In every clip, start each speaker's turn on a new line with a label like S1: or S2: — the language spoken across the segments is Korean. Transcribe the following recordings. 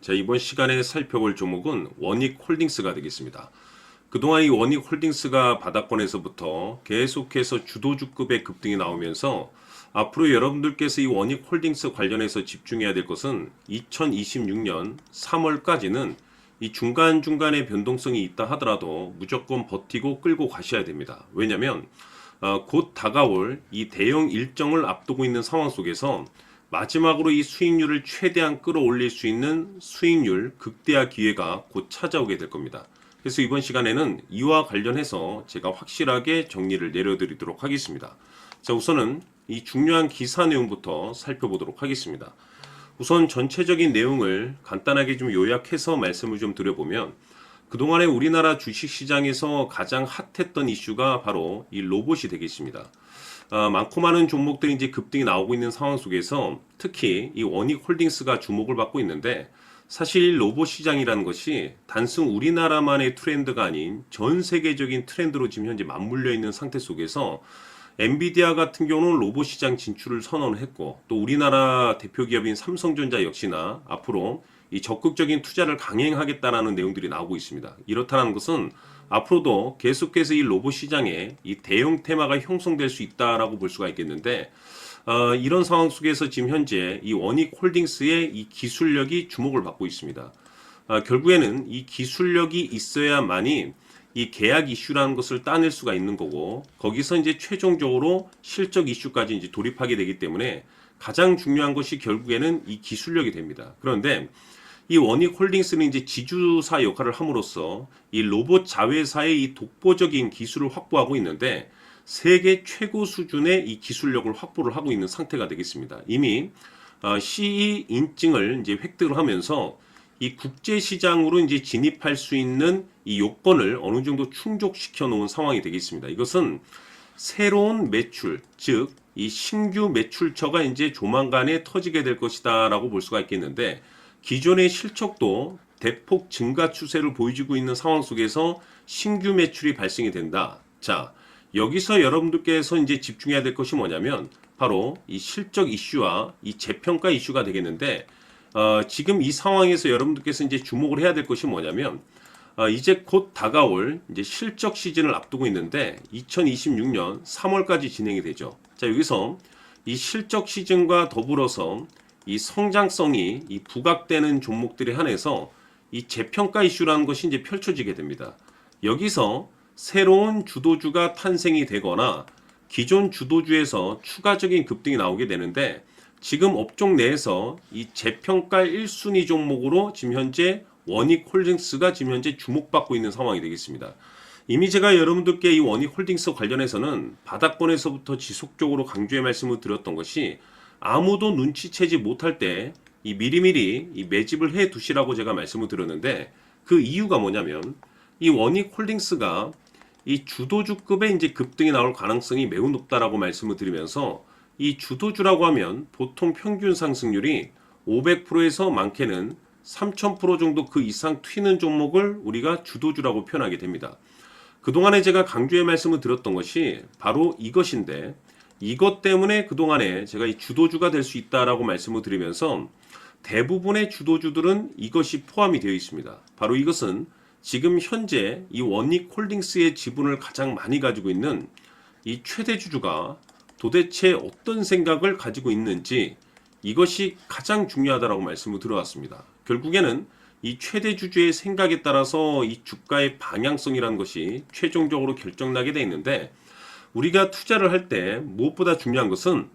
S1: 자, 이번 시간에 살펴볼 종목은 원익 홀딩스가 되겠습니다. 그동안 이 원익 홀딩스가 바닥권에서부터 계속해서 주도주급의 급등이 나오면서 앞으로 여러분들께서 이 원익 홀딩스 관련해서 집중해야 될 것은 2026년 3월까지는 이 중간중간에 변동성이 있다 하더라도 무조건 버티고 끌고 가셔야 됩니다. 왜냐면 어, 곧 다가올 이 대형 일정을 앞두고 있는 상황 속에서 마지막으로 이 수익률을 최대한 끌어올릴 수 있는 수익률 극대화 기회가 곧 찾아오게 될 겁니다. 그래서 이번 시간에는 이와 관련해서 제가 확실하게 정리를 내려드리도록 하겠습니다. 자, 우선은 이 중요한 기사 내용부터 살펴보도록 하겠습니다. 우선 전체적인 내용을 간단하게 좀 요약해서 말씀을 좀 드려보면 그동안에 우리나라 주식시장에서 가장 핫했던 이슈가 바로 이 로봇이 되겠습니다. 아, 많고 많은 종목들이 이제 급등이 나오고 있는 상황 속에서 특히 이 원익 홀딩스가 주목을 받고 있는데 사실 로봇 시장이라는 것이 단순 우리나라만의 트렌드가 아닌 전 세계적인 트렌드로 지금 현재 맞물려 있는 상태 속에서 엔비디아 같은 경우는 로봇 시장 진출을 선언했고 또 우리나라 대표 기업인 삼성전자 역시나 앞으로 이 적극적인 투자를 강행하겠다라는 내용들이 나오고 있습니다. 이렇다는 것은 앞으로도 계속해서 이 로봇 시장에 이 대형 테마가 형성될 수 있다라고 볼 수가 있겠는데 어, 이런 상황 속에서 지금 현재 이 원익 홀딩스의 이 기술력이 주목을 받고 있습니다. 아, 결국에는 이 기술력이 있어야만이 이 계약 이슈라는 것을 따낼 수가 있는 거고 거기서 이제 최종적으로 실적 이슈까지 이제 돌입하게 되기 때문에 가장 중요한 것이 결국에는 이 기술력이 됩니다. 그런데 이 원익 홀딩스는 이제 지주사 역할을 함으로써 이 로봇 자회사의 이 독보적인 기술을 확보하고 있는데 세계 최고 수준의 이 기술력을 확보를 하고 있는 상태가 되겠습니다. 이미 어, CE 인증을 이제 획득을 하면서 이 국제 시장으로 이제 진입할 수 있는 이 요건을 어느 정도 충족시켜 놓은 상황이 되겠습니다. 이것은 새로운 매출, 즉 이 신규 매출처가 이제 조만간에 터지게 될 것이다라고 볼 수가 있겠는데 기존의 실적도 대폭 증가 추세를 보여주고 있는 상황 속에서 신규 매출이 발생이 된다. 자, 여기서 여러분들께서 이제 집중해야 될 것이 뭐냐면 바로 이 실적 이슈와 이 재평가 이슈가 되겠는데 어, 지금 이 상황에서 여러분들께서 이제 주목을 해야 될 것이 뭐냐면 어, 이제 곧 다가올 이제 실적 시즌을 앞두고 있는데 2026년 3월까지 진행이 되죠. 자 여기서 이 실적 시즌과 더불어서 이 성장성이 이 부각되는 종목들에 한해서 이 재평가 이슈라는 것이 이제 펼쳐지게 됩니다. 여기서 새로운 주도주가 탄생이 되거나 기존 주도주에서 추가적인 급등이 나오게 되는데 지금 업종 내에서 이 재평가 1순위 종목으로 지금 현재 원익 홀딩스가 지금 현재 주목받고 있는 상황이 되겠습니다. 이미 제가 여러분들께 이 원익 홀딩스 관련해서는 바닥권에서부터 지속적으로 강조의 말씀을 드렸던 것이 아무도 눈치채지 못할 때 이 미리미리 이 매집을 해 두시라고 제가 말씀을 드렸는데 그 이유가 뭐냐면 이 원익 홀딩스가 이 주도주급의 이제 급등이 나올 가능성이 매우 높다라고 말씀을 드리면서 이 주도주라고 하면 보통 평균 상승률이 500%에서 많게는 3000% 정도 그 이상 튀는 종목을 우리가 주도주라고 표현하게 됩니다. 그동안에 제가 강조의 말씀을 드렸던 것이 바로 이것인데 이것 때문에 그동안에 제가 이 주도주가 될 수 있다라고 말씀을 드리면서 대부분의 주도주들은 이것이 포함이 되어 있습니다. 바로 이것은 지금 현재 이 원익 홀딩스의 지분을 가장 많이 가지고 있는 이 최대 주주가 도대체 어떤 생각을 가지고 있는지 이것이 가장 중요하다라고 말씀을 드려왔습니다. 결국에는 이 최대 주주의 생각에 따라서 이 주가의 방향성이라는 것이 최종적으로 결정나게 돼 있는데 우리가 투자를 할 때 무엇보다 중요한 것은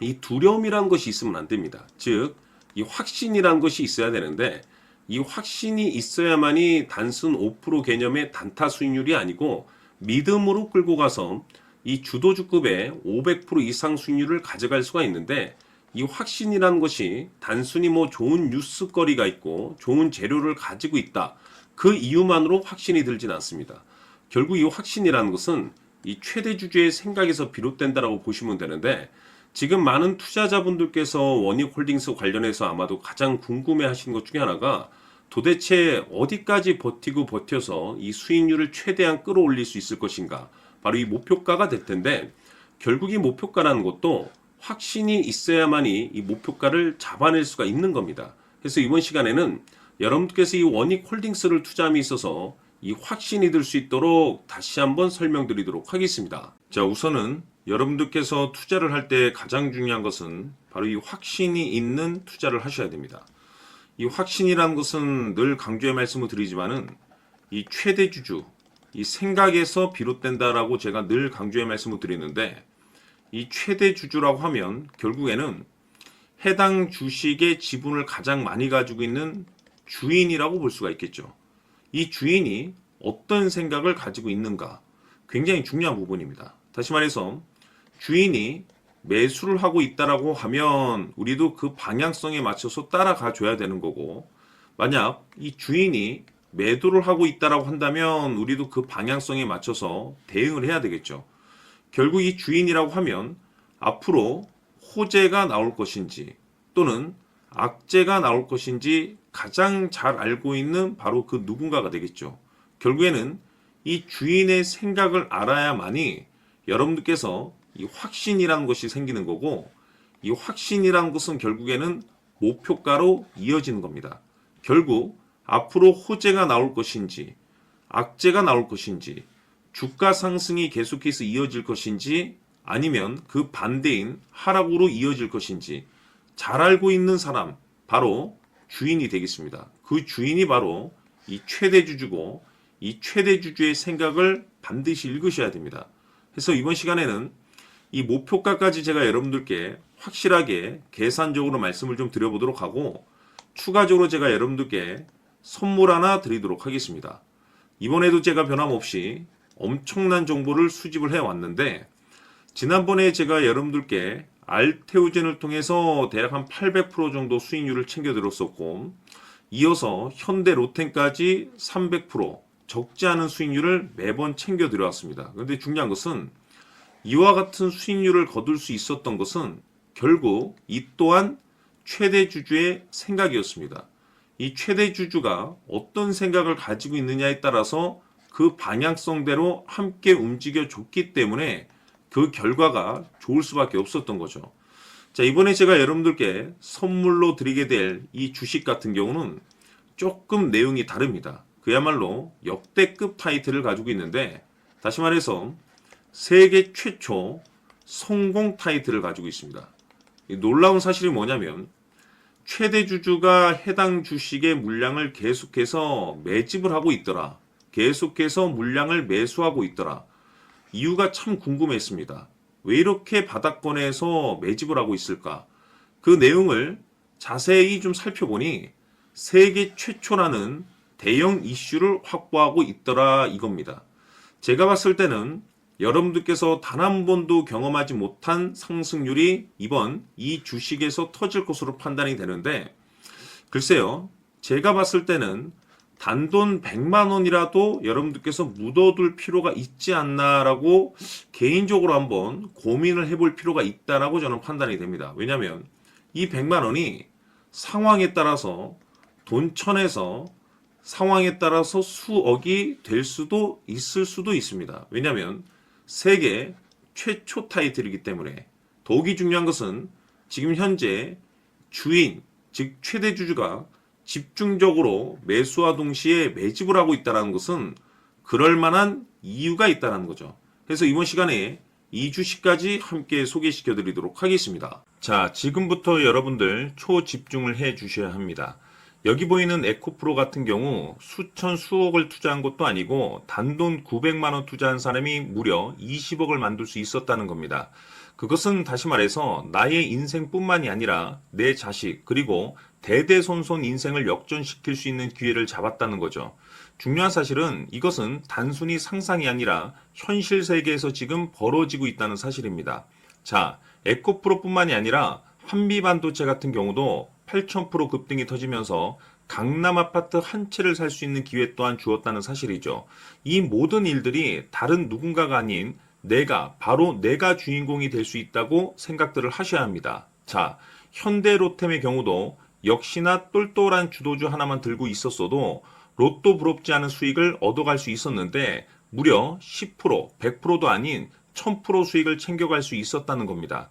S1: 이 두려움이라는 것이 있으면 안 됩니다. 즉, 이 확신이라는 것이 있어야 되는데 이 확신이 있어야만이 단순 5% 개념의 단타 수익률이 아니고 믿음으로 끌고 가서 이 주도주급의 500% 이상 수익률을 가져갈 수가 있는데 이 확신이라는 것이 단순히 뭐 좋은 뉴스거리가 있고 좋은 재료를 가지고 있다. 그 이유만으로 확신이 들진 않습니다. 결국 이 확신이라는 것은 이 최대 주주의 생각에서 비롯된다라고 보시면 되는데 지금 많은 투자자분들께서 원익 홀딩스 관련해서 아마도 가장 궁금해 하시는 것 중에 하나가 도대체 어디까지 버티고 버텨서 이 수익률을 최대한 끌어올릴 수 있을 것인가? 바로 이 목표가가 될 텐데 결국 이 목표가라는 것도 확신이 있어야만이 이 목표가를 잡아낼 수가 있는 겁니다. 그래서 이번 시간에는 여러분께서 이 원익 홀딩스를 투자함에 있어서 이 확신이 들 수 있도록 다시 한번 설명드리도록 하겠습니다. 자, 우선은 여러분들께서 투자를 할 때 가장 중요한 것은 바로 이 확신이 있는 투자를 하셔야 됩니다. 이 확신이라는 것은 늘 강조의 말씀을 드리지만은 이 최대 주주, 이 생각에서 비롯된다라고 제가 늘 강조의 말씀을 드리는데 이 최대 주주라고 하면 결국에는 해당 주식의 지분을 가장 많이 가지고 있는 주인이라고 볼 수가 있겠죠. 이 주인이 어떤 생각을 가지고 있는가 굉장히 중요한 부분입니다. 다시 말해서 주인이 매수를 하고 있다라고 하면 우리도 그 방향성에 맞춰서 따라가 줘야 되는 거고 만약 이 주인이 매도를 하고 있다라고 한다면 우리도 그 방향성에 맞춰서 대응을 해야 되겠죠. 결국 이 주인이라고 하면 앞으로 호재가 나올 것인지 또는 악재가 나올 것인지 가장 잘 알고 있는 바로 그 누군가가 되겠죠. 결국에는 이 주인의 생각을 알아야만이 여러분들께서 이 확신이라는 것이 생기는 거고 이 확신이라는 것은 결국에는 목표가로 이어지는 겁니다. 결국 앞으로 호재가 나올 것인지 악재가 나올 것인지 주가 상승이 계속해서 이어질 것인지 아니면 그 반대인 하락으로 이어질 것인지 잘 알고 있는 사람 바로 주인이 되겠습니다. 그 주인이 바로 이 최대 주주고 이 최대 주주의 생각을 반드시 읽으셔야 됩니다. 그래서 이번 시간에는 이 목표가까지 제가 여러분들께 확실하게 계산적으로 말씀을 좀 드려보도록 하고 추가적으로 제가 여러분들께 선물 하나 드리도록 하겠습니다. 이번에도 제가 변함없이 엄청난 정보를 수집을 해 왔는데 지난번에 제가 여러분들께 알테오젠을 통해서 대략 한 800% 정도 수익률을 챙겨 들었었고 이어서 현대 로텐까지 300% 적지 않은 수익률을 매번 챙겨 들어왔습니다. 그런데 중요한 것은 이와 같은 수익률을 거둘 수 있었던 것은 결국 이 또한 최대 주주의 생각이었습니다. 이 최대 주주가 어떤 생각을 가지고 있느냐에 따라서 그 방향성대로 함께 움직여 줬기 때문에 그 결과가 좋을 수밖에 없었던 거죠. 자, 이번에 제가 여러분들께 선물로 드리게 될 이 주식 같은 경우는 조금 내용이 다릅니다. 그야말로 역대급 타이틀을 가지고 있는데 다시 말해서 세계 최초 성공 타이틀을 가지고 있습니다. 이 놀라운 사실이 뭐냐면 최대 주주가 해당 주식의 물량을 계속해서 매집을 하고 있더라. 계속해서 물량을 매수하고 있더라. 이유가 참 궁금했습니다. 왜 이렇게 바닥권에서 매집을 하고 있을까? 그 내용을 자세히 좀 살펴보니 세계 최초라는 대형 이슈를 확보하고 있더라 이겁니다. 제가 봤을 때는 여러분들께서 단 한 번도 경험하지 못한 상승률이 이번 이 주식에서 터질 것으로 판단이 되는데 글쎄요. 제가 봤을 때는 단돈 100만 원이라도 여러분들께서 묻어둘 필요가 있지 않나라고 개인적으로 한번 고민을 해볼 필요가 있다라고 저는 판단이 됩니다. 왜냐하면 이 100만 원이 상황에 따라서 돈천에서 상황에 따라서 수억이 될 수도 있을 수도 있습니다. 왜냐하면 세계 최초 타이틀이기 때문에 더욱이 중요한 것은 지금 현재 주인 즉 최대 주주가 집중적으로 매수와 동시에 매집을 하고 있다는 것은 그럴 만한 이유가 있다는 거죠. 그래서 이번 시간에 이 주식까지 함께 소개시켜 드리도록 하겠습니다. 자, 지금부터 여러분들 초집중을 해 주셔야 합니다. 여기 보이는 에코프로 같은 경우 수천 수억을 투자한 것도 아니고 단돈 900만 원 투자한 사람이 무려 20억을 만들 수 있었다는 겁니다. 그것은 다시 말해서 나의 인생뿐만이 아니라 내 자식 그리고 대대손손 인생을 역전시킬 수 있는 기회를 잡았다는 거죠. 중요한 사실은 이것은 단순히 상상이 아니라 현실 세계에서 지금 벌어지고 있다는 사실입니다. 자, 에코프로뿐만이 아니라 한미반도체 같은 경우도 8,000% 급등이 터지면서 강남 아파트 한 채를 살 수 있는 기회 또한 주었다는 사실이죠. 이 모든 일들이 다른 누군가가 아닌 내가 바로 내가 주인공이 될 수 있다고 생각들을 하셔야 합니다. 자, 현대 로템의 경우도 역시나 똘똘한 주도주 하나만 들고 있었어도 로또 부럽지 않은 수익을 얻어갈 수 있었는데 무려 10%, 100%도 아닌 1000% 수익을 챙겨갈 수 있었다는 겁니다.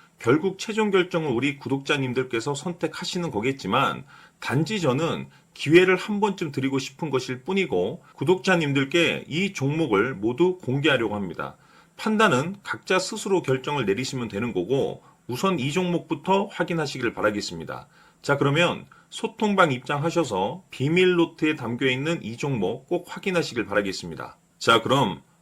S2: 결국 최종 결정을 우리 구독자님들께서 선택하시는 거겠지만 단지 저는 기회를 한 번쯤 드리고 싶은 것일 뿐이고 구독자님들께 이 종목을 모두 공개하려고 합니다. 판단은 각자 스스로 결정을 내리시면 되는 거고 우선 이 종목부터 확인하시길 바라겠습니다. 자 그러면 소통방 입장하셔서 비밀 노트에 담겨 있는 이 종목 꼭 확인하시길 바라겠습니다. 자 그럼